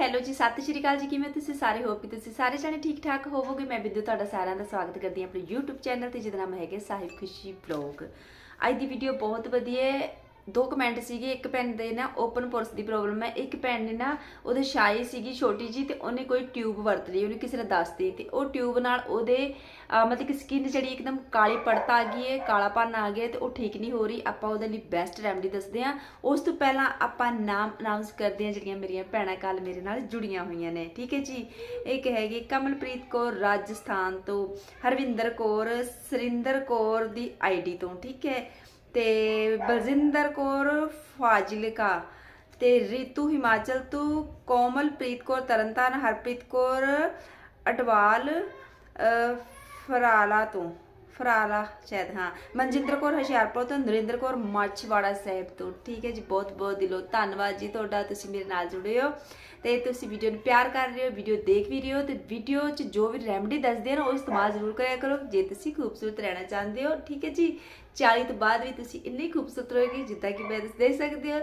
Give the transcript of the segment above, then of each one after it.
Hello ਜੀ, ਸਤਿ ਸ਼੍ਰੀ ਅਕਾਲ ਜੀ, ਕਿਵੇਂ ਤੁਸੀਂ ਸਾਰੇ? ਹੋਪ ਕਿ ਤੁਸੀਂ ਸਾਰੇ ਜਾਣੇ ਠੀਕ ਠਾਕ ਹੋਵੋਗੇ। ਮੈਂ ਬਿੰਦੂ ਤੁਹਾਡਾ ਸਾਰਿਆਂ ਦਾ ਸਵਾਗਤ ਕਰਦੀ ਹਾਂ ਆਪਣੇ YouTube ਚੈਨਲ ਤੇ, ਜਿਹਦਾ ਨਾਮ ਹੈਗੇ ਸਾਹਿਬ ਖੁਸ਼ੀ ਬਲੌਗ ਅੱਜ ਦੀ ਵੀਡੀਓ ਬਹੁਤ ਵਧੀਆ ਹੈ। ਦੋ ਕਮੈਂਟ ਸੀਗੇ, ਇੱਕ ਭੈਣ ਦੇ ਨਾ ਓਪਨ ਪੋਰਸ ਦੀ ਪ੍ਰੋਬਲਮ ਹੈ, ਇੱਕ ਭੈਣ ਨੇ ਨਾ ਉਹਦੇ ਸ਼ਾਈ ਸੀਗੀ ਛੋਟੀ ਜੀ ਤੇ ਉਹਨੇ ਕੋਈ ਟਿਊਬ ਵਰਤ ਲਈ, ਉਹਨੇ ਕਿਸੇ ਨੇ ਦੱਸਤੀ ਤੇ ਉਹ ਟਿਊਬ ਨਾਲ ਉਹਦੇ ਮਤਲਬ ਕਿ ਸਕਿਨ ਜਿਹੜੀ ਇੱਕਦਮ ਕਾਲੀ ਪੜਤ ਆ ਗਈ ਹੈ ਕਾਲਾਪਨ ਆ ਗਿਆ ਤੇ ਉਹ ਠੀਕ ਨਹੀਂ ਹੋ ਰਹੀ, ਆਪਾਂ ਉਹਦੇ ਲਈ ਬੈਸਟ ਰੈਮਡੀ ਦੱਸਦੇ ਹਾਂ। ਉਸ ਤੋਂ ਪਹਿਲਾਂ ਆਪਾਂ ਨਾਮ ਅਨਾਉਂਸ ਕਰਦੇ ਹਾਂ ਜਿਹੜੀਆਂ ਮੇਰੀਆਂ ਭੈਣਾਂ ਕੱਲ ਮੇਰੇ ਨਾਲ ਜੁੜੀਆਂ ਹੋਈਆਂ ਨੇ, ਠੀਕ ਹੈ ਜੀ? ਇੱਕ ਹੈਗੀ ਕਮਲਪ੍ਰੀਤ ਕੌਰ ਰਾਜਸਥਾਨ ਤੋਂ, ਹਰਵਿੰਦਰ ਕੌਰ, ਸਰਿੰਦਰ ਕੌਰ ਦੀ ਆਈਡੀ ਤੋਂ, ਠੀਕ ਹੈ? ਤੇ ਬਲਜਿੰਦਰ ਕੌਰ ਫਾਜ਼ਿਲਕਾ ਤੇ ਰੀਤੂ ਹਿਮਾਚਲ ਤੋਂ ਕੋਮਲਪ੍ਰੀਤ ਕੌਰ, ਤਰਨਤਾਰਨ ਹਰਪ੍ਰੀਤ ਕੌਰ, ਅਟਵਾਲ ਫਰਾਲਾ ਤੋਂ। ਫਰਾਲਾ ਸ਼ਾਇਦ, ਹਾਂ। ਮਨਜਿੰਦਰ ਕੌਰ, ਹੁਸ਼ਿਆਰਪੁਰ ਤੋਂ ਨਰਿੰਦਰ ਕੌਰ ਮਾਛਵਾੜਾ ਸਾਹਿਬ ਤੋਂ। ਠੀਕ ਹੈ ਜੀ, ਬਹੁਤ ਬਹੁਤ ਦਿਲੋਂ ਧੰਨਵਾਦ ਜੀ ਤੁਹਾਡਾ। ਤੁਸੀਂ ਮੇਰੇ ਨਾਲ ਜੁੜੇ ਹੋ ਤੇ ਤੁਸੀਂ ਵੀਡੀਓ ਨੂੰ ਪਿਆਰ ਕਰ ਰਹੇ ਹੋ, ਵੀਡੀਓ ਦੇਖ ਵੀ ਰਹੇ ਹੋ ਤੇ ਵੀਡੀਓ 'ਚ ਜੋ ਵੀ ਰੈਮਡੀ ਦੱਸਦੇ ਹਨ ਉਹ ਇਸਤੇਮਾਲ ਜ਼ਰੂਰ ਕਰਿਆ ਕਰੋ। ਜੇ ਤੁਸੀਂ ਖੂਬਸੂਰਤ ਰਹਿਣਾ ਚਾਹੁੰਦੇ ਹੋ, ਠੀਕ ਹੈ ਜੀ 40 ਤੋਂ ਬਾਅਦ ਵੀ ਤੁਸੀਂ ਇੰਨੀ ਖੂਬਸੂਰਤ ਰਹੋਗੇ ਜਿੱਦਾਂ ਕਿ ਮੈਂ ਦੇਖ ਸਕਦੇ ਹੋ।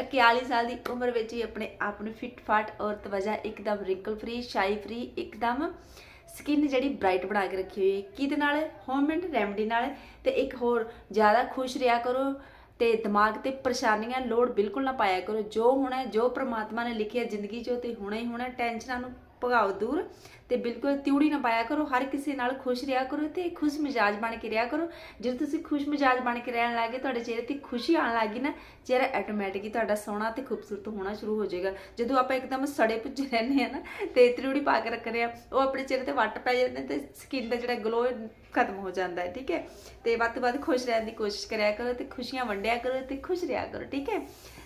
41 ਸਾਲ ਦੀ ਉਮਰ ਵਿੱਚ ਹੀ ਆਪਣੇ ਆਪ ਨੂੰ ਫਿਟ ਫਾਟ ਔਰ ਤਵਜਾ ਇੱਕਦਮ ਰਿੰਕਲ ਫ੍ਰੀ ਸ਼ਾਈ ਫ੍ਰੀ ਇੱਕਦਮ ਸਕਿਨ ਜਿਹੜੀ ਬ੍ਰਾਈਟ ਬਣਾ ਕੇ ਰੱਖੀ ਹੋਈ ਹੈ। ਕਿਹਦੇ ਨਾਲ? ਹੋਮਮੇਡ ਰੈਮਡੀ ਨਾਲ। ਤੇ ਇੱਕ ਹੋਰ, ਜ਼ਿਆਦਾ ਖੁਸ਼ ਰਿਹਾ ਕਰੋ ਤੇ ਦਿਮਾਗ ਤੇ ਪਰੇਸ਼ਾਨੀਆਂ ਲੋਡ ਬਿਲਕੁਲ ਨਾ ਪਾਇਆ ਕਰੋ। ਜੋ ਹੋਣਾ ਜੋ ਪ੍ਰਮਾਤਮਾ ਨੇ ਲਿਖਿਆ ਜ਼ਿੰਦਗੀ 'ਚ, ਉਹ ਤੇ ਹੋਣਾ ਹੀ ਹੋਣਾ ਟੈਨਸ਼ਨਾਂ ਨੂੰ ਭਗਾਓ ਦੂਰ ਤੇ ਬਿਲਕੁਲ ਤਿਉੜੀ ਨਾ ਪਾਇਆ ਕਰੋ, ਹਰ ਕਿਸੇ ਨਾਲ ਖੁਸ਼ ਰਿਹਾ ਕਰੋ ਤੇ ਖੁਸ਼ ਮਿਜਾਜ ਬਣ ਕੇ ਰਿਹਾ ਕਰੋ। ਜਦੋਂ ਤੁਸੀਂ ਖੁਸ਼ ਮਿਜਾਜ ਬਣ ਕੇ ਰਹਿਣ ਲੱਗੇ ਤੁਹਾਡੇ ਚਿਹਰੇ ਤੇ ਖੁਸ਼ੀ ਆਉਣ ਲੱਗੀ ਨਾ, ਚਿਹਰਾ ਆਟੋਮੈਟਿਕਲੀ ਤੁਹਾਡਾ ਸੋਹਣਾ ਤੇ ਖੂਬਸੂਰਤ ਹੋਣਾ ਸ਼ੁਰੂ ਹੋ ਜਾਏਗਾ। ਜਦੋਂ ਆਪਾਂ ਇੱਕਦਮ ਸੜੇ ਪੁੱਜੇ ਰਹਿੰਦੇ ਆ ਨਾ ਤੇ ਤਿਉੜੀ ਪਾ ਕੇ ਰੱਖਦੇ ਆ ਉਹ ਆਪਣੇ ਚਿਹਰੇ ਤੇ ਵੱਟ ਪੈ ਜਾਂਦੇ ਨੇ ਤੇ ਸਕਿਨ ਦਾ ਜਿਹੜਾ ਗਲੋ ਖਤਮ ਹੋ ਜਾਂਦਾ ਹੈ, ਠੀਕ ਹੈ? ਤੇ ਵੱਧ ਤੋਂ ਵੱਧ ਖੁਸ਼ ਰਹਿਣ ਦੀ ਕੋਸ਼ਿਸ਼ ਕਰਿਆ ਕਰੋ ਤੇ ਖੁਸ਼ੀਆਂ ਵੰਡਿਆ ਕਰੋ ਤੇ ਖੁਸ਼ ਰਿਹਾ ਕਰੋ, ਠੀਕ ਹੈ?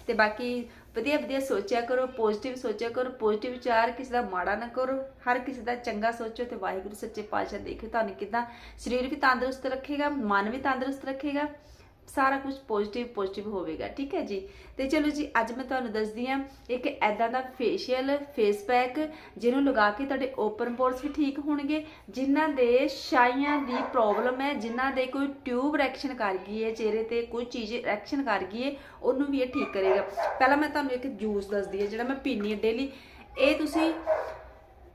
ਤੇ ਬਾਕੀ ਵਧੀਆ ਵਧੀਆ ਸੋਚਿਆ ਕਰੋ ਪੋਜ਼ਿਟਿਵ ਸੋਚਿਆ ਕਰੋ ਪੋਜ਼ਿਟਿਵ ਵਿਚਾਰ ਕਿਸੇ ਦਾ ਮਾੜਾ ਨਾ ਕਰੋ, ਹਰ ਕਿਸੇ ਦਾ ਚੰਗਾ ਸੋਚੋ ਤੇ ਵਾਹਿਗੁਰੂ ਸੱਚੇ ਪਾਤਸ਼ਾਹ ਦੇਖੋ ਤੁਹਾਨੂੰ ਕਿਦਾਂ, ਸਰੀਰ ਵੀ ਤੰਦਰੁਸਤ ਰੱਖੇਗਾ, ਮਨ ਵੀ ਤੰਦਰੁਸਤ ਰੱਖੇਗਾ। ਸਾਰਾ ਕੁਝ ਪੋਜ਼ਿਟਿਵ ਪੋਜ਼ਿਟਿਵ ਹੋਵੇਗਾ, ਠੀਕ ਹੈ ਜੀ? ਤੇ ਚਲੋ ਜੀ, ਅੱਜ ਮੈਂ ਤੁਹਾਨੂੰ ਦੱਸਦੀ ਹਾਂ, ਇੱਕ ਐਦਾਂ ਦਾ ਫੇਸ਼ੀਅਲ ਫੇਸ ਪੈਕ ਜਿਹਨੂੰ ਲਗਾ ਕੇ ਤੁਹਾਡੇ ਓਪਨ ਪੋਰਸ ਵੀ ਠੀਕ ਹੋਣਗੇ, ਜਿਨ੍ਹਾਂ ਦੇ ਛਾਈਆਂ ਦੀ ਪ੍ਰੋਬਲਮ ਹੈ, ਜਿਨ੍ਹਾਂ ਦੇ ਕੋਈ ਟਿਊਬ ਰੈਕਸ਼ਨ ਕਰ ਗਈ ਹੈ, ਚਿਹਰੇ ਤੇ ਕੋਈ ਚੀਜ਼ ਰੈਕਸ਼ਨ ਕਰ ਗਈ ਹੈ, ਉਹਨੂੰ ਵੀ ਇਹ ਠੀਕ ਕਰੇਗਾ। ਪਹਿਲਾਂ ਮੈਂ ਤੁਹਾਨੂੰ ਇੱਕ ਜੂਸ ਦੱਸਦੀ ਹਾਂ, ਜਿਹੜਾ ਮੈਂ ਪੀਨੀ ਹੈ ਡੇਲੀ ਇਹ ਤੁਸੀਂ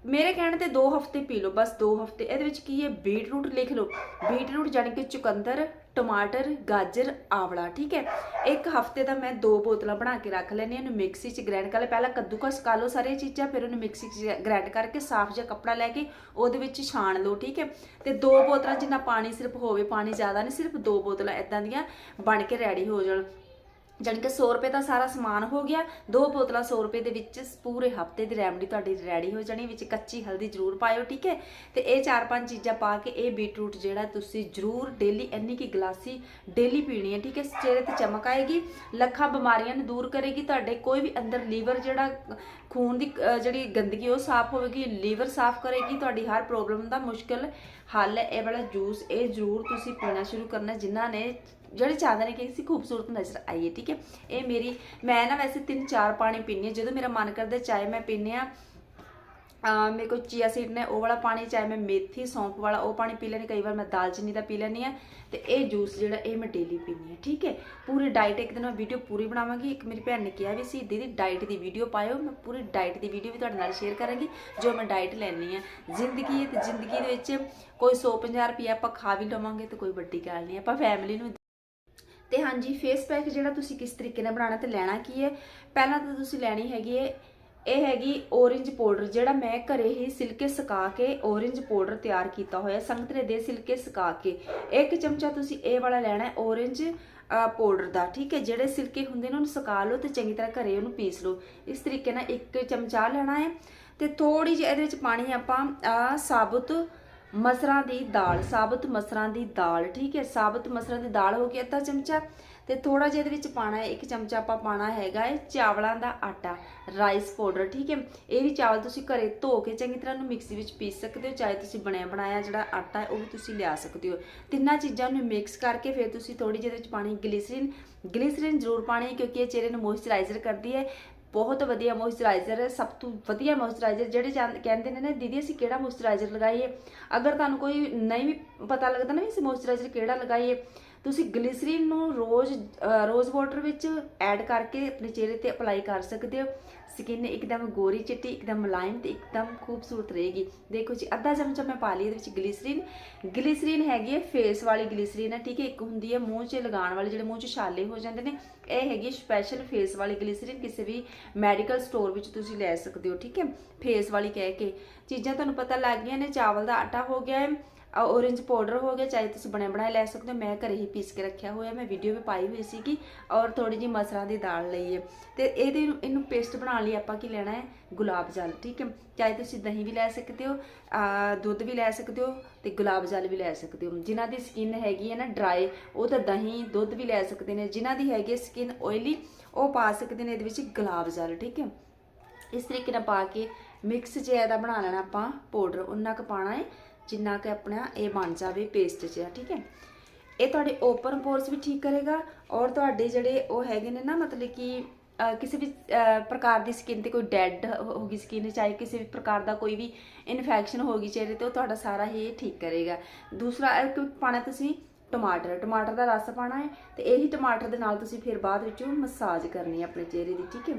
ਮੇਰੇ ਕਹਿਣ ਤੇ 2 ਹਫ਼ਤੇ ਪੀ ਲਓ, ਬਸ 2 ਹਫ਼ਤੇ। ਇਹਦੇ ਵਿੱਚ ਕੀ ਹੈ? ਬੀਟਰੂਟ ਲਿਖ ਲਓ। ਬੀਟਰੂਟ ਜਾਨੀ ਕਿ ਚੁਕੰਦਰ, ਟਮਾਟਰ, ਗਾਜਰ, ਆਵਲਾ, ਠੀਕ ਹੈ? ਇੱਕ ਹਫ਼ਤੇ ਦਾ ਮੈਂ ਦੋ ਬੋਤਲਾਂ ਬਣਾ ਕੇ ਰੱਖ ਲੈਣੀ ਇਹਨੂੰ ਮਿਕਸੀ 'ਚ ਗ੍ਰਾਈਂਡ ਕਰ ਲੈ। ਪਹਿਲਾਂ ਕੱਦੂਕਸ ਕਰ ਲਓ ਸਾਰੀਆਂ ਚੀਜ਼ਾਂ, ਫਿਰ ਉਹਨੂੰ ਮਿਕਸੀ 'ਚ ਗ੍ਰਾਈਂਡ ਕਰਕੇ ਸਾਫ਼ ਜਿਹਾ ਕੱਪੜਾ ਲੈ ਕੇ ਉਹਦੇ ਵਿੱਚ ਛਾਣ ਲਓ, ਠੀਕ ਹੈ? ਤੇ ਦੋ ਬੋਤਲਾਂ ਜਿੰਨਾ ਪਾਣੀ ਸਿਰਫ ਹੋਵੇ, ਪਾਣੀ ਜ਼ਿਆਦਾ ਨਹੀਂ, ਸਿਰਫ ਦੋ ਬੋਤਲਾਂ ਇਦਾਂ ਦੀਆਂ ਬਣ ਕੇ ਰੈਡੀ ਹੋ ਜਾਣ। ਜਾਣੀ ਕਿ 100 ਰੁਪਏ ਦਾ ਸਾਰਾ ਸਮਾਨ ਹੋ ਗਿਆ। ਦੋ ਬੋਤਲਾਂ 100 ਰੁਪਏ ਦੇ ਵਿੱਚ ਪੂਰੇ ਹਫ਼ਤੇ ਦੀ ਰੈਮਡੀ ਤੁਹਾਡੀ ਰੈਡੀ ਹੋ ਜਾਣੀ, ਵਿੱਚ ਕੱਚੀ ਹਲਦੀ ਜ਼ਰੂਰ ਪਾਇਓ, ਠੀਕ ਹੈ? ਤੇ ਇਹ ਚਾਰ ਪੰਜ ਚੀਜ਼ਾਂ ਪਾ ਕੇ ਇਹ ਬੀਟਰੂਟ ਜਿਹੜਾ ਤੁਸੀਂ ਜ਼ਰੂਰ ਡੇਲੀ ਇੰਨੀ ਕੀ ਗਲਾਸੀ ਡੇਲੀ ਪੀਣੀ ਹੈ, ਠੀਕ ਹੈ? ਚਿਹਰੇ ਤੇ ਚਮਕ ਆਏਗੀ, ਲੱਖਾਂ ਬਿਮਾਰੀਆਂ ਨੂੰ ਦੂਰ ਕਰੇਗੀ, ਤੁਹਾਡੇ ਕੋਈ ਵੀ ਅੰਦਰ ਲੀਵਰ ਜਿਹੜਾ ਖੂਨ ਦੀ ਜਿਹੜੀ ਗੰਦਗੀ ਉਹ ਸਾਫ਼ ਹੋਵੇਗੀ, ਲੀਵਰ ਸਾਫ਼ ਕਰੇਗੀ, ਤੁਹਾਡੀ ਹਰ ਪ੍ਰੋਬਲਮ ਦਾ ਮੁਸ਼ਕਲ ਹੱਲ ਹੈ। ਇਹ ਵਾਲਾ ਜੂਸ ਇਹ ਜ਼ਰੂਰ ਤੁਸੀਂ ਪੀਣਾ ਸ਼ੁਰੂ ਕਰਨਾ, ਜਿਨ੍ਹਾਂ ਨੇ ਜਿਹੜੇ ਚਾਹੁੰਦੇ ਨੇ ਕਿ ਅਸੀਂ ਖੂਬਸੂਰਤ ਨਜ਼ਰ ਆਈ ਹੈ ਠੀਕ ਹੈ? ਇਹ ਮੇਰੀ, ਮੈਂ ਨਾ ਵੈਸੇ ਤਿੰਨ ਚਾਰ ਪਾਣੀ ਪੀਂਦੀ ਹਾਂ। ਜਦੋਂ ਮੇਰਾ ਮਨ ਕਰਦਾ ਚਾਹੇ ਮੈਂ ਪੀਂਦੀ ਆ ਮੇਰੇ ਕੋਲ ਚੀਆ ਸੀਡ ਨੇ, ਉਹ ਵਾਲਾ ਪਾਣੀ, ਚਾਹੇ ਮੈਂ ਮੇਥੀ, ਸੌਂਫ ਵਾਲਾ, ਉਹ ਪਾਣੀ ਪੀ ਲੈਣੀ ਕਈ ਵਾਰ ਮੈਂ ਦਾਲਚੀਨੀ ਦਾ ਪੀ ਲੈਣੀ ਆ ਤੇ ਇਹ ਜੂਸ ਜਿਹੜਾ, ਇਹ ਮੈਂ ਡੇਲੀ ਪੀਂਦੀ ਆ ਠੀਕ ਹੈ? ਪੂਰੀ ਡਾਈਟ ਇੱਕ ਦਿਨ ਮੈਂ ਵੀਡੀਓ ਪੂਰੀ ਬਣਾਵਾਂਗੀ। ਇੱਕ ਮੇਰੀ ਭੈਣ ਨੇ ਕਿਹਾ ਵੀ, ਸੀ, ਦੀਦੀ ਡਾਈਟ ਦੀ ਵੀਡੀਓ ਪਾਇਓ। ਮੈਂ ਪੂਰੀ ਡਾਈਟ ਦੀ ਵੀਡੀਓ ਵੀ ਤੁਹਾਡੇ ਨਾਲ ਸ਼ੇਅਰ ਕਰਾਂਗੀ, ਜੋ ਮੈਂ ਡਾਈਟ ਲੈਣੀ ਆ ਜ਼ਿੰਦਗੀ ਹੈ ਤੇ ਜ਼ਿੰਦਗੀ ਦੇ ਵਿੱਚ ਕੋਈ 150 ਰੁਪਏ ਆਪਾਂ ਖਾ ਵੀ ਲਵਾਂਗੇ ਤੇ ਕੋਈ ਵੱਡੀ ਗੱਲ ਨਹੀਂ। ਆਪਾਂ ਫੈਮਿਲੀ ਨੂੰ ਤੇ ਹਾਂਜੀ ਫੇਸ ਪੈਕ ਜਿਹੜਾ ਤੁਸੀਂ ਕਿਸ ਤਰੀਕੇ ਨਾਲ ਬਣਾਉਣਾ ਤੇ ਲੈਣਾ ਕੀ ਹੈ? ਪਹਿਲਾਂ ਤਾਂ ਤੁਸੀਂ ਲੈਣੀ ਹੈਗੀ ਹੈ, ਇਹ ਹੈਗੀ orange ਪਾਊਡਰ ਜਿਹੜਾ ਮੈਂ ਘਰੇ ਹੀ ਸਿਲਕੇ ਸੁਕਾ ਕੇ orange ਪਾਊਡਰ ਤਿਆਰ ਕੀਤਾ ਹੋਇਆ ਸੰਗਤਰੇ ਦੇ ਸਿਲਕੇ ਸੁਕਾ ਕੇ। ਇੱਕ ਚਮਚਾ ਤੁਸੀਂ ਇਹ ਵਾਲਾ ਲੈਣਾ ਹੈ orange ਪਾਊਡਰ ਦਾ, ਠੀਕ ਹੈ? ਜਿਹੜੇ ਸਿਲਕੇ ਹੁੰਦੇ ਨੇ ਉਹਨੂੰ ਸੁਕਾ ਲਓ ਤੇ ਚੰਗੀ ਤਰ੍ਹਾਂ ਘਰੇ ਉਹਨੂੰ ਪੀਸ ਲਓ। ਇਸ ਤਰੀਕੇ ਨਾਲ ਇੱਕ ਚਮਚਾ ਲੈਣਾ ਹੈ ਤੇ ਥੋੜੀ ਜਿਹੀ ਇਹਦੇ ਵਿੱਚ ਪਾਣੀ ਆਪਾਂ ਸਾਬੁਤ ਮਸਰਾਂ ਦੀ ਦਾਲ, ਸਾਬਤ ਮਸਰਾਂ ਦੀ ਦਾਲ, ਠੀਕ ਹੈ, ਸਾਬਤ ਮਸਰਾਂ ਦੀ ਦਾਲ ਹੋ ਗਈ ਅੱਧਾ ਚਮਚਾ ਤੇ ਥੋੜਾ ਜਿਹਾ ਇਹਦੇ ਵਿੱਚ ਪਾਣਾ ਹੈ, ਇੱਕ ਚਮਚਾ ਆਪਾਂ ਪਾਣਾ ਹੈਗਾ ਹੈ ਚਾਵਲਾਂ ਦਾ ਆਟਾ ਰਾਈਸ ਪਾਊਡਰ ਠੀਕ ਹੈ, ਇਹ ਵੀ ਚਾਵਲ ਤੁਸੀਂ ਘਰੇ ਧੋ ਕੇ ਚੰਗੀ ਤਰ੍ਹਾਂ ਨੂੰ ਮਿਕਸੀ ਵਿੱਚ ਪੀਸ ਸਕਦੇ ਹੋ, ਚਾਹੇ ਤੁਸੀਂ ਬਣਿਆ ਬਣਾਇਆ ਜਿਹੜਾ ਆਟਾ ਹੈ ਉਹ ਵੀ ਤੁਸੀਂ ਲਿਆ ਸਕਦੇ ਹੋ। ਤਿੰਨਾਂ ਚੀਜ਼ਾਂ ਨੂੰ ਮਿਕਸ ਕਰਕੇ ਫਿਰ ਤੁਸੀਂ ਥੋੜੀ ਜਿਹੀ ਇਹਦੇ ਵਿੱਚ ਪਾਣੀ ਗਲਿਸਰੀਨ ਗਲਿਸਰੀਨ ਜ਼ਰੂਰ ਪਾਣੀ ਕਿਉਂਕਿ ਇਹ ਚਿਹਰੇ ਨੂੰ ਮੋਇਸਚਰਾਈਜ਼ਰ ਕਰਦੀ ਹੈ ਬਹੁਤ ਵਧੀਆ ਮੋਇਸਚਰਾਈਜ਼ਰ ਹੈ, ਸਭ ਤੋਂ ਵਧੀਆ ਮੋਇਸਚਰਾਈਜ਼ਰ ਜਿਹੜੇ ਚਾਹੁੰ- ਕਹਿੰਦੇ ਨੇ ਨਾ, ਦੀਦੀ, ਅਸੀਂ ਕਿਹੜਾ ਮੋਇਸਚਰਾਈਜ਼ਰ ਲਗਾਈਏ? ਅਗਰ ਤੁਹਾਨੂੰ ਕੋਈ ਨਹੀਂ ਵੀ ਪਤਾ ਲੱਗਦਾ ਨਾ ਵੀ ਅਸੀਂ ਮੋਇਸਚਰਾਈਜ਼ਰ ਕਿਹੜਾ ਲਗਾਈਏ ਤੁਸੀਂ ਗਲਿਸਰੀਨ ਨੂੰ ਰੋਜ਼ ਰੋਜ਼ ਵਾਟਰ ਵਿੱਚ ਐਡ ਕਰਕੇ ਆਪਣੇ ਚਿਹਰੇ ਤੇ ਅਪਲਾਈ ਕਰ ਸਕਦੇ ਹੋ। ਸਕਿਨ ਇੱਕਦਮ ਗੋਰੀ ਚਿੱਟੀ, ਇੱਕਦਮ ਮੁਲਾਇਮ ਤੇ ਇੱਕਦਮ ਖੂਬਸੂਰਤ ਰਹੇਗੀ। ਦੇਖੋ ਜੀ, ਅੱਧਾ ਚਮਚਾ ਮੈਂ ਪਾ ਲਈ ਇਹਦੇ ਵਿੱਚ ਗਲਿਸਰੀਨ ਗਲਿਸਰੀਨ ਹੈਗੀ ਹੈ ਫੇਸ ਵਾਲੀ ਗਲਿਸਰੀਨ ਹੈ, ਠੀਕ ਹੈ? ਇੱਕ ਹੁੰਦੀ ਹੈ ਮੂੰਹ 'ਚ ਲਗਾਉਣ ਵਾਲੀ, ਜਿਹੜੇ ਮੂੰਹ 'ਚ ਛਾਲੇ ਹੋ ਜਾਂਦੇ ਨੇ, ਇਹ ਹੈਗੀ ਸਪੈਸ਼ਲ ਫੇਸ ਵਾਲੀ ਗਲਿਸਰੀਨ ਕਿਸੇ ਵੀ ਮੈਡੀਕਲ ਸਟੋਰ ਵਿੱਚ ਤੁਸੀਂ ਲੈ ਸਕਦੇ ਹੋ, ਠੀਕ ਹੈ? ਫੇਸ ਵਾਲੀ ਕਹਿ ਕੇ। ਚੀਜ਼ਾਂ ਤੁਹਾਨੂੰ ਪਤਾ ਲੱਗ ਗਈਆਂ ਨੇ, ਚਾਵਲ ਦਾ ਆਟਾ ਹੋ ਗਿਆ ਹੈ ਔਰੇਂਜ ਪਾਊਡਰ ਹੋ ਗਿਆ, ਚਾਹੇ ਤੁਸੀਂ ਬਣੇ ਬਣਾਏ ਲੈ ਸਕਦੇ ਹੋ। ਮੈਂ ਘਰੇ ਹੀ ਪੀਸ ਕੇ ਰੱਖਿਆ ਹੋਇਆ, ਮੈਂ ਵੀਡੀਓ ਵੀ ਪਾਈ ਹੋਈ ਸੀਗੀ ਔਰ ਥੋੜੀ ਜੀ ਮਸਰਾਂ ਦੀ ਦਾਲ ਲਈ ਹੈ। ਤੇ ਇਹਦੇ ਇਹਨੂੰ ਪੇਸਟ ਬਣਾਉਣ ਲਈ ਆਪਾਂ ਕੀ ਲੈਣਾ ਹੈ? ਗੁਲਾਬ ਜਲ, ਠੀਕ ਹੈ? ਚਾਹੇ ਤੁਸੀਂ ਦਹੀਂ ਵੀ ਲੈ ਸਕਦੇ ਹੋ ਦੁੱਧ ਵੀ ਲੈ ਸਕਦੇ ਹੋ ਤੇ ਗੁਲਾਬ ਜਲ ਵੀ ਲੈ ਸਕਦੇ ਹੋ। ਜਿਨ੍ਹਾਂ ਦੀ ਸਕਿਨ ਹੈਗੀ ਹੈ ਨਾ ਡਰਾਈ ਉਹ ਤਾਂ ਦਹੀਂ, ਦੁੱਧ ਵੀ ਲੈ ਸਕਦੇ ਨੇ। ਜਿਨ੍ਹਾਂ ਦੀ ਹੈਗੀ ਸਕਿਨ ਆਇਲੀ ਉਹ ਪਾ ਸਕਦੇ ਨੇ ਇਹਦੇ ਵਿੱਚ ਗੁਲਾਬ ਜਲ, ਠੀਕ ਹੈ? ਇਸ ਤਰੀਕੇ ਨਾਲ ਪਾ ਕੇ ਮਿਕਸ ਜਿਹਾ ਦਾ ਬਣਾ ਲੈਣਾ ਆਪਾਂ ਪਾਊਡਰ ਉਨਾ ਕੁ ਪਾਣਾ ਹੈ। ਜਿੰਨਾ ਕਿ ਆਪਣਾ ਇਹ ਬਣ ਜਾਵੇ ਪੇਸਟ ਜਿਹਾ, ਠੀਕ ਹੈ? ਇਹ ਤੁਹਾਡੇ ਓਪਨ ਪੋਰਸ ਵੀ ਠੀਕ ਕਰੇਗਾ ਔਰ ਤੁਹਾਡੇ ਜਿਹੜੇ ਉਹ ਹੈਗੇ ਨੇ ਨਾ, ਮਤਲਬ ਕਿ ਕਿਸੇ ਵੀ ਪ੍ਰਕਾਰ ਦੀ ਸਕਿਨ ਤੇ ਕੋਈ ਡੈਡ ਹੋ ਗਈ ਸਕਿਨ ਚਾਹੇ ਕਿਸੇ ਵੀ ਪ੍ਰਕਾਰ ਦਾ ਕੋਈ ਵੀ ਇਨਫੈਕਸ਼ਨ ਹੋ ਗਈ ਚਿਹਰੇ ਤੇ, ਉਹ ਤੁਹਾਡਾ ਸਾਰਾ ਹੀ ਇਹ ਠੀਕ ਕਰੇਗਾ। ਦੂਸਰਾ, ਇਹ ਕਿ ਪਾਣਾ ਤੁਸੀਂ? ਟਮਾਟਰ ਟਮਾਟਰ ਦਾ ਰਸ ਪਾਣਾ ਹੈ ਤੇ ਇਹੀ ਟਮਾਟਰ ਦੇ ਨਾਲ ਤੁਸੀਂ ਫਿਰ ਬਾਅਦ ਵਿੱਚ ਮਸਾਜ ਕਰਨੀ ਹੈ ਆਪਣੇ ਚਿਹਰੇ ਦੀ, ਠੀਕ ਹੈ?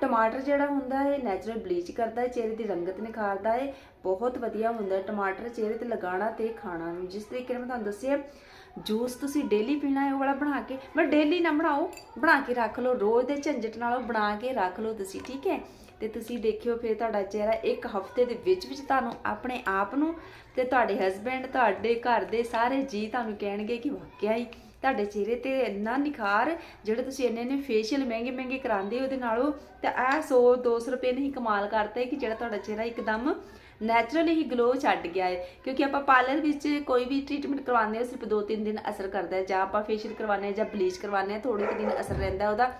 ਟਮਾਟਰ ਜਿਹੜਾ ਹੁੰਦਾ ਹੈ ਨੈਚੁਰਲ ਬਲੀਚ ਕਰਦਾ ਹੈ, ਚਿਹਰੇ ਦੀ ਰੰਗਤ ਨਿਖਾਰਦਾ ਹੈ, ਬਹੁਤ ਵਧੀਆ ਹੁੰਦਾ ਟਮਾਟਰ, ਚਿਹਰੇ ਤੇ ਲਗਾਉਣਾ ਤੇ ਖਾਣਾ ਨੂੰ ਜਿਸ ਤਰੀਕੇ ਨਾਲ ਮੈਂ ਤੁਹਾਨੂੰ ਦੱਸਿਆ, ਜੂਸ ਤੁਸੀਂ ਡੇਲੀ ਪੀਣਾ ਹੈ, ਉਹ ਵਾਲਾ ਬਣਾ ਕੇ ਮੈਂ ਡੇਲੀ ਨਾ ਬਣਾਓ, ਬਣਾ ਕੇ ਰੱਖ ਲਓ, ਰੋਜ਼ ਦੇ ਝੰਜਟ ਨਾਲੋਂ ਬਣਾ ਕੇ ਰੱਖ ਲਓ ਤੁਸੀਂ, ਠੀਕ ਹੈ? ਤੇ ਤੁਸੀਂ ਦੇਖਿਓ ਫਿਰ ਤੁਹਾਡਾ ਚਿਹਰਾ ਇੱਕ ਹਫ਼ਤੇ ਦੇ ਵਿੱਚ ਵਿੱਚ ਤੁਹਾਨੂੰ ਆਪਣੇ ਆਪ ਨੂੰ ਤੇ ਤੁਹਾਡੇ ਹਸਬੰਡ ਤੁਹਾਡੇ ਘਰ ਦੇ ਸਾਰੇ ਜੀ ਤੁਹਾਨੂੰ ਕਹਿਣਗੇ ਕਿ ਵਾਕਿਆ ਹੀ ਤੁਹਾਡੇ ਚਿਹਰੇ ਤੇ ਇੰਨਾ ਨਿਖਾਰ, ਜਿਹੜੇ ਤੁਸੀਂ ਇੰਨੇ ਨੇ ਫੇਸ਼ੀਅਲ ਮਹਿੰਗੇ ਮਹਿੰਗੇ ਕਰਾਉਂਦੇ ਹੋ ਉਹਦੇ ਨਾਲੋਂ, ਤੇ ਇਹ 100 200 ਰੁਪਏ ਨਹੀਂ ਕਮਾਲ ਕਰਤਾ ਹੈ ਕਿ ਜਿਹੜਾ ਤੁਹਾਡਾ ਚਿਹਰਾ ਇੱਕਦਮ ਨੈਚੁਰਲੀ ਹੀ ਗਲੋ ਛੱਡ ਗਿਆ ਹੈ ਕਿਉਂਕਿ ਆਪਾਂ ਪਾਰਲਰ ਵਿੱਚ ਕੋਈ ਵੀ ਟ੍ਰੀਟਮੈਂਟ ਕਰਵਾਉਂਦੇ ਹਾਂ ਸਿਰਫ 2-3 ਦਿਨ ਅਸਰ ਕਰਦਾ ਹੈ। ਜਾਂ ਆਪਾਂ ਫੇਸ਼ੀਅਲ ਕਰਵਾਉਂਦੇ ਹਾਂ ਜਾਂ ਬਲੀਚ ਕਰਵਾਉਂਦੇ ਹਾਂ ਥੋੜੇ ਕੁ ਦਿਨ ਅਸਰ ਰਹਿੰਦਾ ਉਹਦਾ।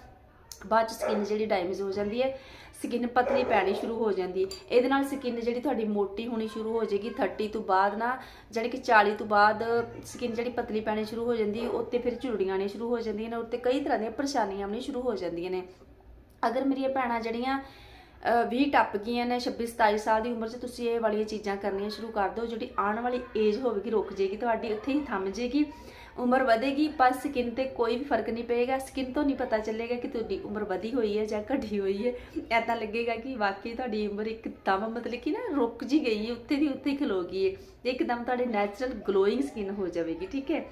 ਬਾਅਦ ਚ ਸਕਿਨ ਜਿਹੜੀ ਡੈਮੇਜ ਹੋ ਜਾਂਦੀ ਹੈ ਸਕਿਨ ਪਤਲੀ ਪੈਣੀ ਸ਼ੁਰੂ ਹੋ ਜਾਂਦੀ ਹੈ। ਇਹਦੇ ਨਾਲ ਸਕਿਨ ਜਿਹੜੀ ਤੁਹਾਡੀ ਮੋਟੀ ਹੋਣੀ ਸ਼ੁਰੂ ਹੋ ਜਾਏਗੀ 30 ਤੋਂ ਬਾਅਦ ਨਾ ਜਿਹੜੀ ਕਿ 40 ਤੋਂ ਬਾਅਦ ਸਕਿਨ ਜਿਹੜੀ ਪਤਲੀ ਪੈਣੀ ਸ਼ੁਰੂ ਹੋ ਜਾਂਦੀ ਹੈ, ਉੱਤੇ ਫਿਰ ਝੁਰੜੀਆਂ ਆਉਣੀਆਂ ਸ਼ੁਰੂ ਹੋ ਜਾਂਦੀਆਂ ਨੇ, ਉੱਤੇ ਕਈ ਤਰ੍ਹਾਂ ਦੀਆਂ ਪਰੇਸ਼ਾਨੀਆਂ ਆਉਣੀਆਂ ਸ਼ੁਰੂ ਹੋ ਜਾਂਦੀਆਂ ਨੇ। ਅਗਰ ਮੇਰੀਆਂ ਭੈਣਾਂ ਜਿਹੜੀਆਂ, ਅਹ 20 ਟੱਪ ਗਈਆਂ ਨੇ 26 27 ਸਾਲ ਦੀ ਉਮਰ 'ਚ, ਤੁਸੀਂ ਇਹ ਵਾਲੀਆਂ ਚੀਜ਼ਾਂ ਕਰਨੀਆਂ ਸ਼ੁਰੂ ਕਰ ਦਿਓ, ਜਿਹੜੀ ਆਉਣ ਵਾਲੀ ਏਜ ਹੋਵੇਗੀ, ਰੁਕ ਜਾਏਗੀ, ਤੁਹਾਡੀ ਉੱਥੇ ਹੀ ਥੰਮ ਜੇਗੀ ਉਮਰ ਵਧੇਗੀ, ਪਰ ਸਕਿਨ ਤੇ ਕੋਈ ਵੀ ਫ਼ਰਕ ਨਹੀਂ ਪਏਗਾ। ਸਕਿਨ ਤੋਂ ਨਹੀਂ ਪਤਾ ਚੱਲੇਗਾ ਕਿ ਤੁਹਾਡੀ ਉਮਰ ਵਧੀ ਹੋਈ ਹੈ ਜਾਂ ਘਟੀ ਹੋਈ ਹੈ। ਐਦਾਂ ਲੱਗੇਗਾ ਕਿ ਵਾਕਈ ਤੁਹਾਡੀ ਉਮਰ ਇੱਕਦਮ ਮਤਲਬ ਕਿ ਨਾ ਰੁਕ ਜੀ ਗਈ ਹੈ, ਉੱਥੇ ਦੀ ਉੱਥੇ ਹੀ ਖਲੋ ਗਈ ਹੈ। ਇੱਕਦਮ ਤੁਹਾਡੇ ਨੈਚੁਰਲ ਗਲੋਇੰਗ ਸਕਿਨ ਹੋ ਜਾਵੇਗੀ, ਠੀਕ ਹੈ?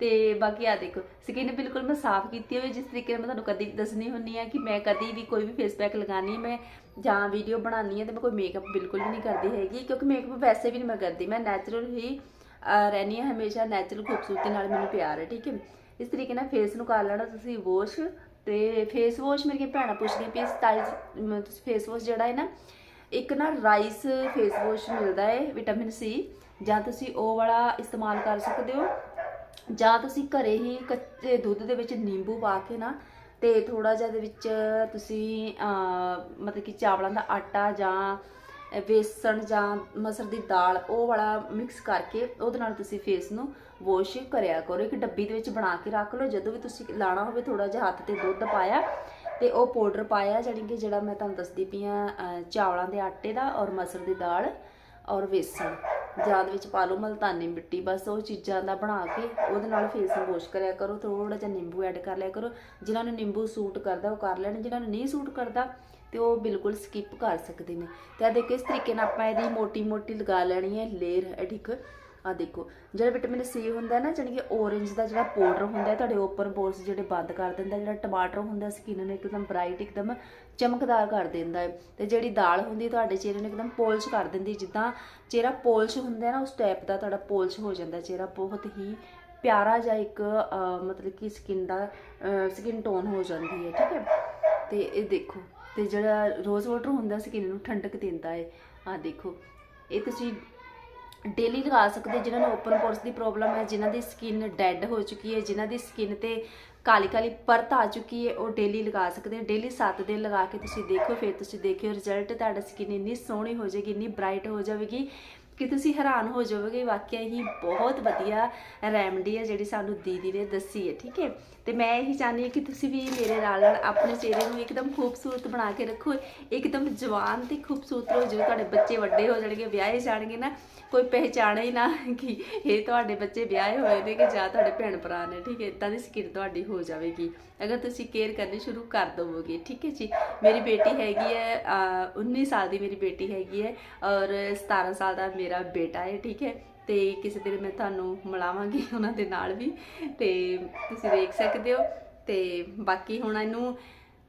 ਤੇ ਬਾਕੀ ਆ ਦੇਖੋ ਸਕਿਨ ਬਿਲਕੁਲ ਮੈਂ ਸਾਫ਼ ਕੀਤੀ ਹੋਈ ਜਿਸ ਤਰੀਕੇ ਨਾਲ ਮੈਂ ਤੁਹਾਨੂੰ ਕਦੀ ਦੱਸਣੀ ਹੁੰਨੀ ਆ ਕਿ ਮੈਂ ਕਦੀ ਵੀ ਕੋਈ ਵੀ ਫੇਸ ਪੈਕ ਲਗਾਉਣੀ ਮੈਂ ਜਾਂ ਵੀਡੀਓ ਬਣਾਉਣੀ ਹੈ ਤੇ ਮੈਂ ਕੋਈ ਮੇਕਅਪ ਬਿਲਕੁਲ ਵੀ ਨਹੀਂ ਕਰਦੀ ਹੈਗੀ, ਕਿਉਂਕਿ ਮੇਕਅਪ ਵੈਸੇ ਵੀ ਨਹੀਂ ਮੈਂ ਕਰਦੀ। ਮੈਂ ਨੈਚੁਰਲ ਹੀ ਅਹ, ਰਹਿੰਦੀ ਹਾਂ ਹਮੇਸ਼ਾ ਨੈਚੁਰਲ ਖੂਬਸੂਰਤੀ ਨਾਲ ਮੈਨੂੰ ਪਿਆਰ ਹੈ ਠੀਕ ਹੈ? ਇਸ ਤਰੀਕੇ ਨਾਲ ਫੇਸ ਨੂੰ ਕਰ ਲੈਣਾ ਤੁਸੀਂ ਵਾਸ਼ ਤੇ ਫੇਸ ਵਾਸ਼ ਮੇਰੀਆਂ ਭੈਣਾਂ ਪੁੱਛਦੀਆਂ ਪਈ ਸਟਾਈਲ ਤੁਸੀਂ ਫੇਸ ਵਾਸ਼ ਜਿਹੜਾ ਹੈ ਨਾ ਇੱਕ ਨਾ ਰਾਈਸ ਫੇਸ ਵਾਸ਼ ਮਿਲਦਾ ਹੈ ਵਿਟਾਮਿਨ ਸੀ ਜਾਂ ਤੁਸੀਂ ਉਹ ਵਾਲਾ ਇਸਤੇਮਾਲ ਕਰ ਸਕਦੇ ਹੋ ਜਾਂ ਤੁਸੀਂ ਘਰੇ ਹੀ ਕੱਚੇ ਦੁੱਧ ਦੇ ਵਿੱਚ ਨਿੰਬੂ ਪਾ ਕੇ ਨਾ ਤੇ ਥੋੜਾ ਜਿਹਾ ਦੇ ਵਿੱਚ ਤੁਸੀਂ ਮਤਲਬ ਕਿ ਚਾਵਲਾਂ ਦਾ ਆਟਾ ਜਾਂ ਵੇਸਣ ਜਾਂ ਮਸਰ ਦੀ ਦਾਲ, ਉਹ ਵਾਲਾ ਮਿਕਸ ਕਰਕੇ ਉਹਦੇ ਨਾਲ ਤੁਸੀਂ ਫੇਸ ਨੂੰ ਵਾਸ਼ ਕਰਿਆ ਕਰੋ। ਇੱਕ ਡੱਬੀ ਦੇ ਵਿੱਚ ਬਣਾ ਕੇ ਰੱਖ ਲਓ। ਜਦੋਂ ਵੀ ਤੁਸੀਂ ਲਾਣਾ ਹੋਵੇ ਥੋੜਾ ਜਿਹਾ ਹੱਥ ਤੇ ਦੁੱਧ ਪਾਇਆ ਤੇ ਉਹ ਪਾਊਡਰ ਪਾਇਆ, ਜਾਣੀ ਕਿ ਜਿਹੜਾ ਮੈਂ ਤੁਹਾਨੂੰ ਦੱਸਦੀ ਪਈ ਆ ਚਾਵਲਾਂ ਦੇ ਆਟੇ ਦਾ ਔਰ ਮਸਰ ਦੀ ਦਾਲ ਔਰ ਵੇਸਣ ਜਾਂ ਦੇ ਵਿੱਚ ਪਾ ਲਓ ਮਲਤਾਨੀ ਮਿੱਟੀ। ਬਸ ਉਹ ਚੀਜ਼ਾਂ ਦਾ ਬਣਾ ਕੇ ਉਹਦੇ ਨਾਲ ਫੇਸ ਨੂੰ ਵਾਸ਼ ਕਰਿਆ ਕਰੋ। ਥੋੜਾ ਜਿਹਾ ਨਿੰਬੂ ਐਡ ਕਰ ਲਿਆ ਕਰੋ। ਜਿਨ੍ਹਾਂ ਨੂੰ ਨਿੰਬੂ ਸੂਟ ਕਰਦਾ ਉਹ ਕਰ ਲੈਣ। ਜਿਨ੍ਹਾਂ ਨੂੰ ਨਹੀਂ ਸੂਟ ਕਰਦਾ ਤੇ ਉਹ ਬਿਲਕੁਲ ਸਕਿਪ ਕਰ ਸਕਦੇ ਨੇ। ਤੇ ਆ ਦੇਖੋ, ਇਸ ਤਰੀਕੇ ਨਾਲ ਆਪਾਂ ਇਹਦੀ ਮੋਟੀ ਮੋਟੀ ਲਗਾ ਲੈਣੀ ਹੈ ਲੇਅਰ ਅਡਿਕ ਆ ਦੇਖੋ, ਜਿਹੜਾ ਵਿਟਾਮਿਨ ਸੀ ਹੁੰਦਾ ਨਾ, ਜਾਣੀ ਕਿ orange ਦਾ ਜਿਹੜਾ ਪਾਊਡਰ ਹੁੰਦਾ, ਤੁਹਾਡੇ ਓਪਨ ਪੋਰਸ ਜਿਹੜੇ ਬੰਦ ਕਰ ਦਿੰਦਾ, ਜਿਹੜਾ ਟਮਾਟਰ ਹੁੰਦਾ ਸਕਿਨ ਨੂੰ ਇੱਕਦਮ ਬ੍ਰਾਈਟ ਇੱਕਦਮ ਚਮਕਦਾਰ ਕਰ ਦਿੰਦਾ ਹੈ। ਤੇ ਜਿਹੜੀ ਦਾਲ ਹੁੰਦੀ, ਤੁਹਾਡੇ ਚਿਹਰੇ ਨੂੰ ਇੱਕਦਮ ਪੋਲਿਸ਼ ਕਰ ਦਿੰਦੀ ਜਿੱਦਾਂ ਚਿਹਰਾ ਪੋਲਿਸ਼ ਹੁੰਦਾ ਨਾ, ਉਸ ਟਾਈਪ ਦਾ ਤੁਹਾਡਾ ਪੋਲਿਸ਼ ਹੋ ਜਾਂਦਾ ਚਿਹਰਾ ਬਹੁਤ ਹੀ ਪਿਆਰਾ ਜਿਹਾ ਇੱਕ ਮਤਲਬ ਕਿ ਸਕਿਨ ਦਾ ਸਕਿਨ ਟੋਨ ਹੋ ਜਾਂਦੀ ਹੈ, ਠੀਕ ਹੈ? ਤੇ ਇਹ ਦੇਖੋ। ਤੇ ਜਿਹੜਾ ਰੋਜ਼ ਵਾਟਰ ਹੁੰਦਾ ਸਕਿਨ ਨੂੰ ਠੰਡਕ ਦਿੰਦਾ ਹੈ ਆ ਦੇਖੋ ਇਹ ਤੁਸੀਂ ਡੇਲੀ ਲਗਾ ਸਕਦੇ ਹੋ, ਜਿਨ੍ਹਾਂ ਨੂੰ ਓਪਨ ਪੋਰਸ ਦੀ ਪ੍ਰੋਬਲਮ ਹੈ ਜਿਨ੍ਹਾਂ ਦੀ ਸਕਿਨ ਡੈੱਡ ਹੋ ਚੁੱਕੀ ਹੈ ਜਿਨ੍ਹਾਂ ਦੀ ਸਕਿਨ ਤੇ ਕਾਲੀ ਕਾਲੀ ਪਰਤ ਆ ਚੁੱਕੀ ਹੈ ਉਹ ਡੇਲੀ ਲਗਾ ਸਕਦੇ ਹੋ। ਡੇਲੀ 7 ਦਿਨ ਲਗਾ ਕੇ ਤੁਸੀਂ ਦੇਖੋ ਫਿਰ ਤੁਸੀਂ ਦੇਖਿਓ ਰਿਜ਼ਲਟ ਤੁਹਾਡਾ ਸਕਿਨ ਇੰਨੀ ਸੋਹਣੀ ਹੋ ਜਾਏਗੀ ਇੰਨੀ ਬ੍ਰਾਈਟ ਹੋ ਜਾਵੇਗੀ। ਕਿ ਤੁਸੀਂ ਹੈਰਾਨ ਹੋ ਜਾਓਗੇ ਵਾਕਿਆ ਹੀ ਬਹੁਤ ਵਧੀਆ ਰੈਮਡੀ ਹੈ ਜਿਹੜੀ ਸਾਨੂੰ ਦੀਦੀ ਨੇ ਦੱਸੀ ਹੈ, ਠੀਕ ਹੈ? ਤੇ ਮੈਂ ਇਹੀ ਚਾਹੁੰਦੀ ਹਾਂ ਕਿ ਤੁਸੀਂ ਵੀ ਮੇਰੇ ਨਾਲ ਨਾਲ ਆਪਣੇ ਚਿਹਰੇ ਨੂੰ ਇੱਕਦਮ ਖੂਬਸੂਰਤ ਬਣਾ ਕੇ ਰੱਖੋ, ਇੱਕਦਮ ਜਵਾਨ ਤੇ ਖੂਬਸੂਰਤ ਰਹੋ ਜਿਵੇਂ ਤੁਹਾਡੇ ਬੱਚੇ ਵੱਡੇ ਹੋ ਜਾਣਗੇ, ਵਿਆਹੇ ਜਾਣਗੇ ਨਾ, ਕੋਈ ਪਹਿਚਾਣੇ ਹੀ ਨਾ ਕਿ ਇਹ ਤੁਹਾਡੇ ਬੱਚੇ ਵਿਆਹੇ ਹੋਏ ਨੇ ਕਿ ਜਾਂ ਤੁਹਾਡੇ ਭੈਣ ਭਰਾ ਨੇ, ਠੀਕ ਹੈ? ਇਦਾਂ ਦੀ ਸਕਿਨ ਤੁਹਾਡੀ ਹੋ ਜਾਵੇਗੀ। ਅਗਰ ਤੁਸੀਂ ਕੇਅਰ ਕਰਨੀ ਸ਼ੁਰੂ ਕਰ ਦਵੋਗੇ, ਠੀਕ ਹੈ ਜੀ? ਮੇਰੀ ਬੇਟੀ ਹੈਗੀ ਹੈ, ਅਹ 19 ਸਾਲ ਦੀ ਮੇਰੀ ਬੇਟੀ ਹੈਗੀ ਹੈ ਔਰ 17 ਸਾਲ ਦਾ ਮੇਰਾ ਮੇਰਾ ਬੇਟਾ ਹੈ, ਠੀਕ ਹੈ? ਤੇ ਕਿਸੇ ਦਿਨ ਮੈਂ ਤੁਹਾਨੂੰ ਮਿਲਾਵਾਂਗੀ ਉਹਨਾਂ ਦੇ ਨਾਲ ਵੀ। ਤੇ ਤੁਸੀਂ ਵੇਖ ਸਕਦੇ ਹੋ। ਤੇ ਬਾਕੀ ਹੁਣ ਇਹਨੂੰ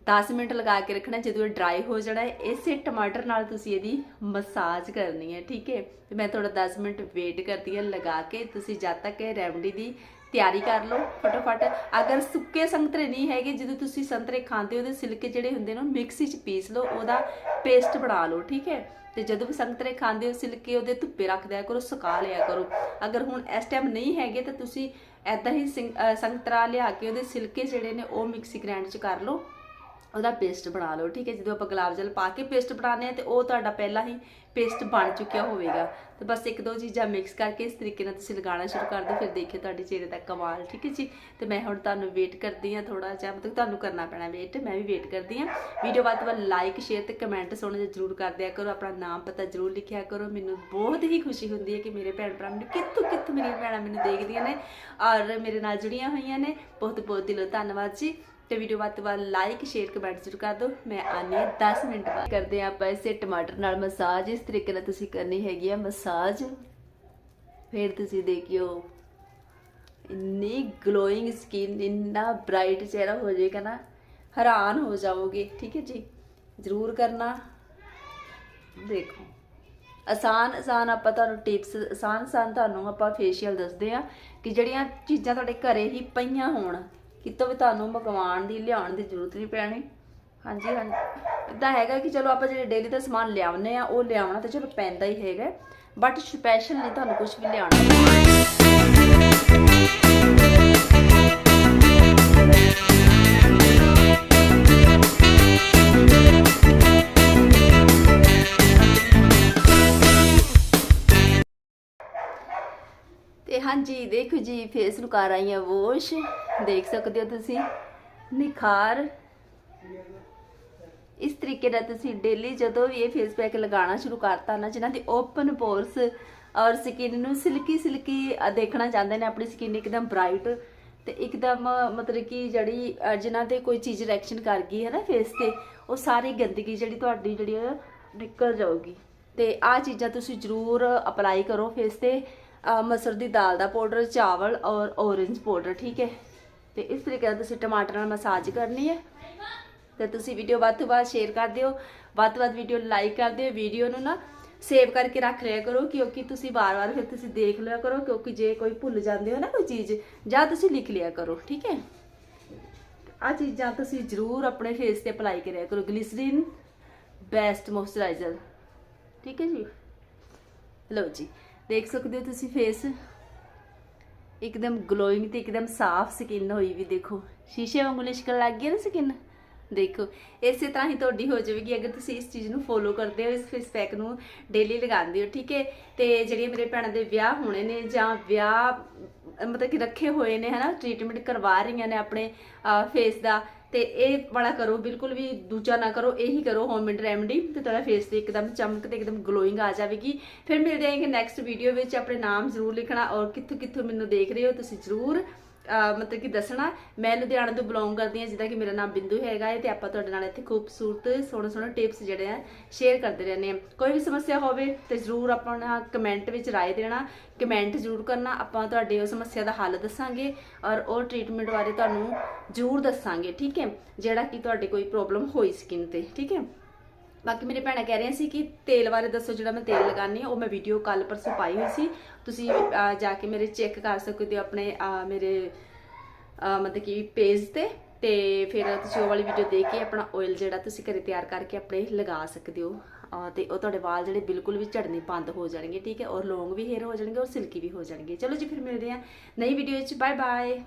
10 ਮਿੰਟ ਲਗਾ ਕੇ ਰੱਖਣਾ, ਜਦੋਂ ਇਹ ਡਰਾਈ ਹੋ ਜਾਣਾ ਹੈ, ਇਸੇ ਟਮਾਟਰ ਨਾਲ ਤੁਸੀਂ ਇਹਦੀ ਮਸਾਜ ਕਰਨੀ ਹੈ, ਠੀਕ ਹੈ? ਤੇ ਮੈਂ ਥੋੜਾ 10 ਮਿੰਟ ਵੇਟ ਕਰਦੀ ਹਾਂ ਲਗਾ ਕੇ। ਤੁਸੀਂ ਜਦ ਤੱਕ ਇਹ ਰੈਮਡੀ ਦੀ ਤਿਆਰੀ ਕਰ ਲਓ, ਫਟਾਫਟ। ਅਗਰ ਸੁੱਕੇ ਸੰਤਰੇ ਨਹੀਂ ਹੈਗੇ, ਜਦੋਂ ਤੁਸੀਂ ਸੰਤਰੇ ਖਾਂਦੇ ਹੋ, ਉਹਦੇ ਸਿਲਕੇ ਜਿਹੜੇ ਹੁੰਦੇ ਨੇ, ਉਹ ਮਿਕਸੀ 'ਚ ਪੀਸ ਲਓ, ਉਹਦਾ ਪੇਸਟ ਬਣਾ ਲਓ, ਠੀਕ ਹੈ? ਤੇ ਜਦੋਂ ਵੀ ਸੰਤਰੇ ਖਾਂਦੇ ਹੋ, ਸਿਲਕੇ ਉਹਦੇ ਧੁੱਪੇ ਰੱਖ ਦਿਆ ਕਰੋ, ਸੁਕਾ ਲਿਆ ਕਰੋ। ਅਗਰ ਹੁਣ ਇਸ ਟਾਈਮ ਨਹੀਂ ਹੈਗੇ, ਤਾਂ ਤੁਸੀਂ ਐਦਾਂ ਹੀ ਸਿੰਗ- ਅਹ ਸੰਤਰਾ ਲਿਆ ਕੇ ਉਹਦੇ ਸਿਲਕੇ ਜਿਹੜੇ ਨੇ, ਉਹ ਮਿਕਸੀ ਗ੍ਰਾਈਂਡ 'ਚ ਕਰ ਲਓ। ਉਹਦਾ ਪੇਸਟ ਬਣਾ ਲਓ, ਠੀਕ ਹੈ? ਜਦੋਂ ਆਪਾਂ ਗੁਲਾਬ ਜਲ ਪਾ ਕੇ ਪੇਸਟ ਬਣਾਉਂਦੇ ਆ ਤੇ ਉਹ ਤੁਹਾਡਾ ਪਹਿਲਾਂ ਹੀ ਪੇਸਟ ਬਣ ਚੁੱਕਿਆ ਹੋਵੇਗਾ। ਤੇ ਬਸ ਇੱਕ ਦੋ ਚੀਜ਼ਾਂ ਮਿਕਸ ਕਰਕੇ ਇਸ ਤਰੀਕੇ ਨਾਲ ਤੁਸੀਂ ਲਗਾਉਣਾ ਸ਼ੁਰੂ ਕਰ ਦਿਓ, ਫਿਰ ਦੇਖਿਓ ਤੁਹਾਡੇ ਚਿਹਰੇ ਦਾ ਕਮਾਲ, ਠੀਕ ਹੈ ਜੀ? ਤੇ ਮੈਂ ਹੁਣ ਤੁਹਾਨੂੰ ਵੇਟ ਕਰਦੀ ਆ ਥੋੜਾ ਜਿਹਾ, ਮਤਲਬ ਤੁਹਾਨੂੰ ਕਰਨਾ ਪੈਣਾ ਵੇਟ ਮੈਂ ਵੀ ਵੇਟ ਕਰਦੀ ਆ ਵੀਡੀਓ ਵੱਧ ਤੋਂ ਵੱਧ ਲਾਈਕ ਸ਼ੇਅਰ ਤੇ ਕਮੈਂਟ ਸੁਣ ਜਰੂਰ ਕਰ ਦਿਆ ਕਰੋ, ਆਪਣਾ ਨਾਮ ਪਤਾ ਜਰੂਰ ਲਿਖਿਆ ਕਰੋ। ਮੈਨੂੰ ਬਹੁਤ ਹੀ ਖੁਸ਼ੀ ਹੁੰਦੀ ਹੈ ਕਿ ਮੇਰੇ ਭੈਣ ਭਰਾ ਮੈਨੂੰ ਕਿੱਥੋਂ ਕਿੱਥੋਂ ਮੇਰੀਆਂ ਭੈਣਾਂ ਮੈਨੂੰ ਦੇਖਦੀਆਂ ਨੇ ਔਰ ਮੇਰੇ ਨਾਲ ਜੁੜੀਆਂ ਹੋਈਆਂ ਨੇ। ਬਹੁਤ ਬਹੁਤ ਦਿਲੋਂ ਧੰਨਵਾਦ ਜੀ। ਤੇ ਵੀਡੀਓ ਵੱਧ ਤੋਂ ਵੱਧ ਲਾਈਕ ਸ਼ੇਅਰ ਕਮੈਂਟ ਜ਼ਰੂਰ ਕਰ ਦਿਓ। ਮੈਂ ਆਨੀ ਹਾਂ 10 ਮਿੰਟ ਬਾਅਦ। ਕਰਦੇ ਹਾਂ ਆਪਾਂ ਇਸੇ ਟਮਾਟਰ ਨਾਲ ਮਸਾਜ ਇਸ ਤਰੀਕੇ ਨਾਲ ਤੁਸੀਂ ਕਰਨੀ ਹੈਗੀ ਆ ਮਸਾਜ ਫਿਰ ਤੁਸੀਂ ਦੇਖਿਓ, ਇੰਨੀ ਗਲੋਇੰਗ ਸਕਿਨ ਇੰਨਾ ਬ੍ਰਾਈਟ ਚਿਹਰਾ ਹੋ ਜਾਏਗਾ ਨਾ, ਹੈਰਾਨ ਹੋ ਜਾਓਗੇ। ਠੀਕ ਹੈ ਜੀ? ਜ਼ਰੂਰ ਕਰਨਾ। ਦੇਖੋ, ਆਸਾਨ ਆਸਾਨ ਆਪਾਂ ਤੁਹਾਨੂੰ ਟਿਪਸ ਆਸਾਨ ਆਸਾਨ ਤੁਹਾਨੂੰ ਆਪਾਂ ਫੇਸ਼ੀਅਲ ਦੱਸਦੇ ਆ ਕਿ ਜਿਹੜੀਆਂ ਚੀਜ਼ਾਂ ਤੁਹਾਡੇ ਘਰੇ ਹੀ ਪਈਆਂ ਹੋਣ। ਕਿਤੋਂ ਵੀ ਤੁਹਾਨੂੰ ਮੰਗਵਾਉਣ ਦੀ, ਲਿਆਉਣ ਦੀ ਜ਼ਰੂਰਤ ਨਹੀਂ ਪੈਣੀ। ਹਾਂਜੀ ਹਾਂਜੀ। ਇਦਾਂ ਹੈਗਾ ਕਿ ਚਲੋ ਆਪਾਂ ਜਿਹੜੇ ਡੇਲੀ ਦਾ ਸਮਾਨ ਲਿਆਉਂਦੇ ਆ ਉਹ ਲਿਆਉਣਾ ਤਾਂ ਚਲੋ ਪੈਂਦਾ ਹੀ ਹੈਗਾ। ਬਟ ਸਪੈਸ਼ਲ ਨਹੀਂ ਤੁਹਾਨੂੰ ਕੁਝ ਵੀ ਲਿਆਉਣਾ। ਹਾਂਜੀ ਦੇਖੋ ਜੀ ਫੇਸ ਨੂੰ ਕਰ ਆਈ ਆ ਵੋਸ਼। ਦੇਖ ਸਕਦੇ ਹੋ ਤੁਸੀਂ ਨਿਖਾਰ। ਇਸ ਤਰੀਕੇ ਨਾਲ ਤੁਸੀਂ ਡੇਲੀ ਜਦੋਂ ਵੀ ਇਹ ਫੇਸ ਪੈਕ ਲਗਾਉਣਾ ਸ਼ੁਰੂ ਕਰਤਾ ਨਾ ਜਿਨ੍ਹਾਂ ਦੀ ਓਪਨ ਪੋਰਸ ਔਰ ਸਕਿਨ ਨੂੰ ਸਿਲਕੀ ਸਿਲਕੀ ਦੇਖਣਾ ਚਾਹੁੰਦੇ ਨੇ ਆਪਣੀ ਸਕਿਨ ਇੱਕਦਮ ਬ੍ਰਾਈਟ ਤੇ ਇੱਕਦਮ ਮਤਲਬ ਕਿ ਜਿਹੜੀ ਅ, ਜਿਨ੍ਹਾਂ ਤੇ ਕੋਈ ਚੀਜ਼ ਰਿਐਕਸ਼ਨ ਕਰ ਗਈ ਹੈ ਨਾ ਫੇਸ ਤੇ ਉਹ ਸਾਰੀ ਗੰਦਗੀ ਜਿਹੜੀ ਤੁਹਾਡੀ ਜਿਹੜੀ ਆ ਨਿਕਲ ਜਾਊਗੀ। ਤੇ ਆਹ ਚੀਜ਼ਾਂ ਤੁਸੀਂ ਜ਼ਰੂਰ ਅਪਲਾਈ ਕਰੋ ਫੇਸ ਤੇ। ਮਸਰ ਦੀ ਦਾਲ ਦਾ ਪਾਊਡਰ ਚਾਵਲ ਔਰ ਔਰੇਂਜ ਪਾਊਡਰ ਠੀਕ ਹੈ? ਤੇ ਇਸ ਤਰੀਕੇ ਨਾਲ ਤੁਸੀਂ ਟਮਾਟਰ ਨਾਲ ਮਸਾਜ ਕਰਨੀ ਹੈ। ਤੇ ਤੁਸੀਂ ਵੀਡੀਓ ਵੱਧ ਤੋਂ ਵੱਧ ਸ਼ੇਅਰ ਕਰ ਦਿਓ। ਵੱਧ ਤੋਂ ਵੱਧ ਵੀਡੀਓ ਲਾਈਕ ਕਰ ਦਿਓ। ਵੀਡੀਓ ਨੂੰ ਨਾ ਸੇਵ ਕਰਕੇ ਰੱਖ ਲਿਆ ਕਰੋ, ਕਿਉਂਕਿ ਤੁਸੀਂ ਵਾਰ-ਵਾਰ ਫਿਰ ਤੁਸੀਂ ਦੇਖ ਲਿਆ ਕਰੋ, ਕਿਉਂਕਿ ਜੇ ਕੋਈ ਭੁੱਲ ਜਾਂਦੇ ਹੋ ਨਾ ਕੋਈ ਚੀਜ਼, ਜਾਂ ਤੁਸੀਂ ਲਿਖ ਲਿਆ ਕਰੋ, ਠੀਕ ਹੈ? ਆ ਚੀਜ਼ਾਂ ਤੁਸੀਂ ਜ਼ਰੂਰ ਆਪਣੇ ਫੇਸ ਤੇ ਅਪਲਾਈ ਕਰਿਆ ਕਰੋ। ਗਲਿਸਰੀਨ ਬੈਸਟ ਮੋਇਸਚਰਾਈਜ਼ਰ ਠੀਕ ਹੈ ਜੀ? ਲਓ ਜੀ। ਦੇਖ ਸਕਦੇ ਹੋ ਤੁਸੀਂ ਫੇਸ ਇੱਕਦਮ ਗਲੋਇੰਗ ਤੇ ਇੱਕਦਮ ਸਾਫ਼ ਸਕਿਨ ਹੋਈ ਵੀ ਦੇਖੋ। ਸ਼ੀਸ਼ੇ ਵਾਂਗੂ ਲਿਸ਼ਕਣ ਲੱਗ ਗਈ ਨਾ ਸਕਿਨ ਦੇਖੋ, ਇਸੇ ਤਰ੍ਹਾਂ ਹੀ ਤੁਹਾਡੀ ਹੋ ਜਾਵੇਗੀ ਅਗਰ ਤੁਸੀਂ ਇਸ ਚੀਜ਼ ਨੂੰ ਫੋਲੋ ਕਰਦੇ ਹੋ, ਇਸ ਫੇਸ ਪੈਕ ਨੂੰ ਡੇਲੀ ਲਗਾਉਂਦੇ ਹੋ, ਠੀਕ ਹੈ? ਤੇ ਜਿਹੜੀਆਂ ਮੇਰੇ ਭੈਣਾਂ ਦੇ ਵਿਆਹ ਹੋਣੇ ਨੇ ਜਾਂ ਵਿਆਹ, ਮਤਲਬ ਕਿ ਰੱਖੇ ਹੋਏ ਨੇ, ਹਨਾ ਟ੍ਰੀਟਮੈਂਟ ਕਰਵਾ ਰਹੀਆਂ ਨੇ ਆਪਣੇ ਫੇਸ ਦਾ ਤੇ ਇਹ ਵਾਲਾ ਕਰੋ, ਬਿਲਕੁਲ ਵੀ ਦੂਜਾ ਨਾ ਕਰੋ, ਇਹੀ ਕਰੋ ਹੋਮਮੇਡ ਰੈਮਡੀ ਤੇ ਤੁਹਾਡਾ ਫੇਸ ਤੇ ਇੱਕਦਮ ਚਮਕ ਤੇ ਇੱਕਦਮ ਗਲੋਇੰਗ ਆ ਜਾਵੇਗੀ। ਫਿਰ ਮਿਲਦੇ ਆਂਗੇ ਨੈਕਸਟ ਵੀਡੀਓ ਵਿੱਚ, ਆਪਣੇ ਨਾਮ ਜ਼ਰੂਰ ਲਿਖਣਾ ਔਰ ਕਿੱਥੋਂ ਕਿੱਥੋਂ ਮੈਨੂੰ ਦੇਖ ਰਹੇ ਹੋ, ਤੁਸੀਂ ਜ਼ਰੂਰ ਮਤਲਬ ਕਿ ਦੱਸਣਾ, ਮੈਂ ਲੁਧਿਆਣਾ ਤੋਂ ਬਿਲੋਂਗ ਕਰਦੀ ਹਾਂ, ਜਿੱਦਾਂ ਕਿ ਮੇਰਾ ਨਾਮ ਬਿੰਦੂ ਹੈਗਾ ਹੈ ਤੇ ਆਪਾਂ ਤੁਹਾਡੇ ਨਾਲ ਇੱਥੇ ਖੂਬਸੂਰਤ ਸੋਹਣੇ ਸੋਹਣੇ ਟਿਪਸ ਜਿਹੜੇ ਆ ਸ਼ੇਅਰ ਕਰਦੇ ਰਹਿੰਦੇ ਆ ਕੋਈ ਵੀ ਸਮੱਸਿਆ ਹੋਵੇ ਤੇ ਜ਼ਰੂਰ ਆਪਣਾ ਕਮੈਂਟ ਵਿੱਚ ਰਾਏ ਦੇਣਾ। ਕਮੈਂਟ ਜ਼ਰੂਰ ਕਰਨਾ, ਆਪਾਂ ਤੁਹਾਡੇ ਉਹ ਸਮੱਸਿਆ ਦਾ ਹੱਲ ਦੱਸਾਂਗੇ ਔਰ ਉਹ ਟ੍ਰੀਟਮੈਂਟ ਬਾਰੇ ਤੁਹਾਨੂੰ ਜ਼ਰੂਰ ਦੱਸਾਂਗੇ, ਠੀਕ ਹੈ? ਜਿਹੜਾ ਕਿ ਤੁਹਾਡੇ ਕੋਈ ਪ੍ਰੋਬਲਮ ਹੋਈ ਸਕਿਨ ਤੇ, ਠੀਕ ਹੈ? ਬਾਕੀ ਮੇਰੇ ਭੈਣਾਂ ਕਹਿ ਰਹੀਆਂ ਸੀ ਕਿ ਤੇਲ ਬਾਰੇ ਦੱਸੋ ਜਿਹੜਾ ਮੈਂ ਤੇਲ ਲਗਾਉਂਦੀ ਹਾਂ ਉਹ ਮੈਂ ਵੀਡੀਓ ਕੱਲ ਪਰਸੋਂ ਪਾਈ ਹੋਈ ਸੀ। ਤੁਸੀਂ ਜਾ ਕੇ ਮੇਰੇ ਚੈੱਕ ਕਰ ਸਕਦੇ ਹੋ ਆਪਣੇ ਮੇਰੇ ਮਤਲਬ ਕਿ ਪੇਜ ਤੇ। ਤੇ ਫਿਰ ਤੁਸੀਂ ਉਹ ਵਾਲੀ ਵੀਡੀਓ ਦੇਖ ਕੇ ਆਪਣਾ ਆਇਲ ਜਿਹੜਾ ਤੁਸੀਂ ਘਰੇ ਤਿਆਰ ਕਰਕੇ ਆਪਣੇ ਲਗਾ ਸਕਦੇ ਹੋ। ਅਹ, ਤੇ ਉਹ ਤੁਹਾਡੇ ਵਾਲ ਜਿਹੜੇ ਬਿਲਕੁਲ ਵੀ ਝੜਨੇ ਬੰਦ ਹੋ ਜਾਣਗੇ ਠੀਕ ਹੈ? ਔਰ ਲੌਂਗ ਵੀ ਹੇਅਰ ਹੋ ਜਾਣਗੇ ਔਰ ਸਿਲਕੀ ਵੀ ਹੋ ਜਾਣਗੇ। ਚਲੋ ਜੀ ਫਿਰ ਮਿਲਦੇ ਹਾਂ ਨਈ ਵੀਡੀਓ ਵਿੱਚ। Bye bye